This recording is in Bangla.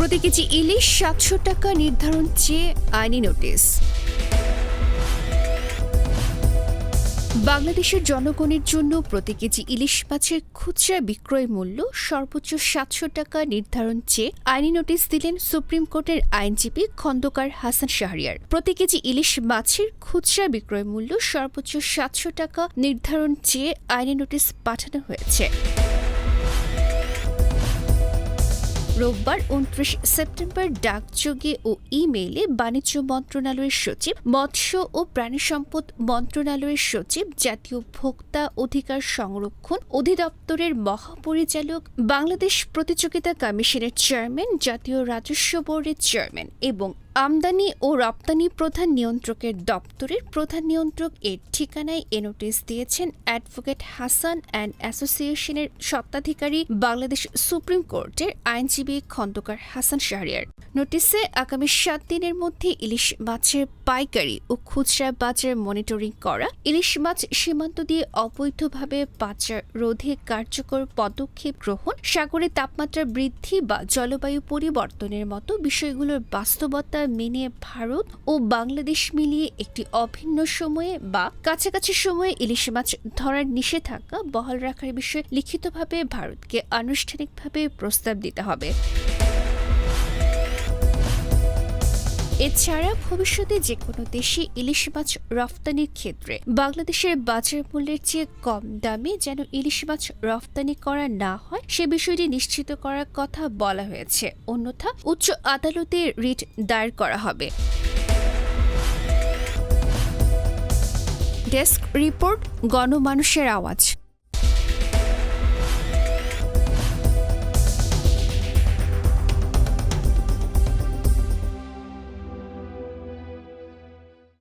প্রতি কেজি ইলিশ সাতশো টাকা নির্ধারণ চেয়ে আইনি নোটিশ। বাংলাদেশের জনগণের জন্য প্রতি কেজি ইলিশ মাছের খুচরা বিক্রয় মূল্য সর্বোচ্চ সাতশো টাকা নির্ধারণ চেয়ে আইনি নোটিশ দিলেন সুপ্রিম কোর্টের আইনজীবী খন্দকার হাসান শাহরিয়ার। প্রতি কেজি ইলিশ মাছের খুচরা বিক্রয় মূল্য সর্বোচ্চ সাতশো টাকা নির্ধারণ চেয়ে আইনি নোটিশ পাঠানো হয়েছে। রোববার উনত্রিশ সেপ্টেম্বর ডাকযোগে ও ইমেইলে বাণিজ্য মন্ত্রণালয়ের সচিব, মৎস্য ও প্রাণী সম্পদ মন্ত্রণালয়ের সচিব, জাতীয় ভোক্তা অধিকার সংরক্ষণ অধিদপ্তরের মহাপরিচালক, বাংলাদেশ প্রতিযোগিতা কমিশনের চেয়ারম্যান, জাতীয় রাজস্ব বোর্ডের চেয়ারম্যান এবং আমদানি ও রপ্তানি প্রধান নিয়ন্ত্রকের দপ্তরের প্রধান নিয়ন্ত্রক এর ঠিকানায় এ নোটিশ দিয়েছেন অ্যাডভোকেট হাসান অ্যান্ড অ্যাসোসিয়েশনের স্বত্বাধিকারী বাংলাদেশ সুপ্রিম কোর্টের আইনজীবী খন্দকার হাসান শাহরিয়ার। নোটিশে আগামী সাত দিনের মধ্যে ইলিশ মাছের পাইকারি ও খুচরা বাজার মনিটরিং করা। ইলিশ মাছ সীমান্ত দিয়ে অবৈধভাবে পাচার রোধে কার্যকর পদক্ষেপ গ্রহণ, সাগরে তাপমাত্রা বৃদ্ধি বা জলবায়ু পরিবর্তনের মতো বিষয়গুলোর বাস্তবতা মেনে ভারত ও বাংলাদেশ মিলিয়ে একটি অভিন্ন সময়ে বা কাছাকাছি সময়ে ইলিশ মাছ ধরার নিষেধাজ্ঞা বহাল রাখার বিষয়ে লিখিতভাবে ভারতকে আনুষ্ঠানিকভাবে প্রস্তাব দিতে হবে। এছাড়া ভবিষ্যতে যে কোনো দেশে ইলিশ মাছ রফতানির ক্ষেত্রে বাংলাদেশের বাজার মূল্যের চেয়ে কম দামে যেন ইলিশ মাছ রফতানি করা না হয়, সে বিষয়টি নিশ্চিত করার কথা বলা হয়েছে। অন্যথা, উচ্চ আদালতে রিট দায়ের করা হবে। ডেস্ক রিপোর্ট, গণমানুষের আওয়াজ।